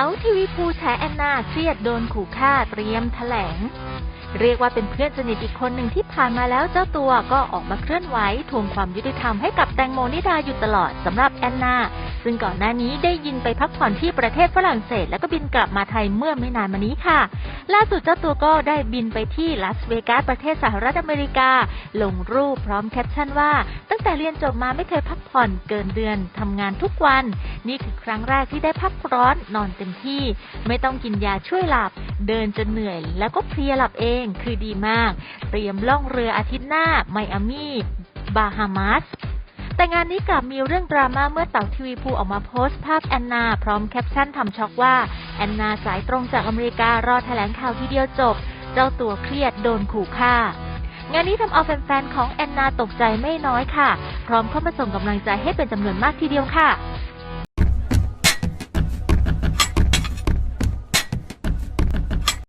าทีวีภูแฉแอนนาเครียดโดนขู่ฆ่าเตรียมแถลง เรียกว่าเป็นเพื่อนสนิทอีกคนหนึ่งที่ผ่านมาแล้วเจ้าตัวก็ออกมาเคลื่อนไหวทวงความยุติธรรมให้กับแตงโมนิดาอยู่ตลอดสำหรับแอนนา ซึ่งก่อนหน้านี้ได้ยินไปพักผ่อนที่ประเทศฝรั่งเศส แล้วก็บินกลับมาไทยเมื่อไม่นานมานี้ค่ะ ล่าสุดเจ้าตัวก็ได้บินไปที่ลาสเวกัสประเทศสหรัฐอเมริกา ลงรูปพร้อมแคปชั่นว่า ตั้งแต่เรียนจบมาไม่เคยพักผ่อนเกินเดือนทำงานทุกวัน นี่คือครั้งแรกที่ได้พักร้อนนอนเต็มที่ ไม่ต้องกินยาช่วยหลับ เดินจนเหนื่อย แล้วก็เพลียหลับเองคือดีมาก เตรียมล่องเรืออาทิตย์หน้าไมอามีบาฮามาส แต่งานนี้กลับมีเรื่องดราม่าเมื่อเต่าทีวีภูออกมาโพสต์ภาพแอนนา พร้อมแคปชั่นทำช็อกว่า แอนนาสายตรงจากอเมริการอแถลงข่าวทีเดียวจบ เจ้าตัวเครียดโดนขู่ฆ่างานนี้ทำเอาแฟนๆของแอนนาตกใจไม่น้อยค่ะ พร้อมเข้ามาส่งกำลังใจให้เป็นจำนวนมากทีเดียวค่ะ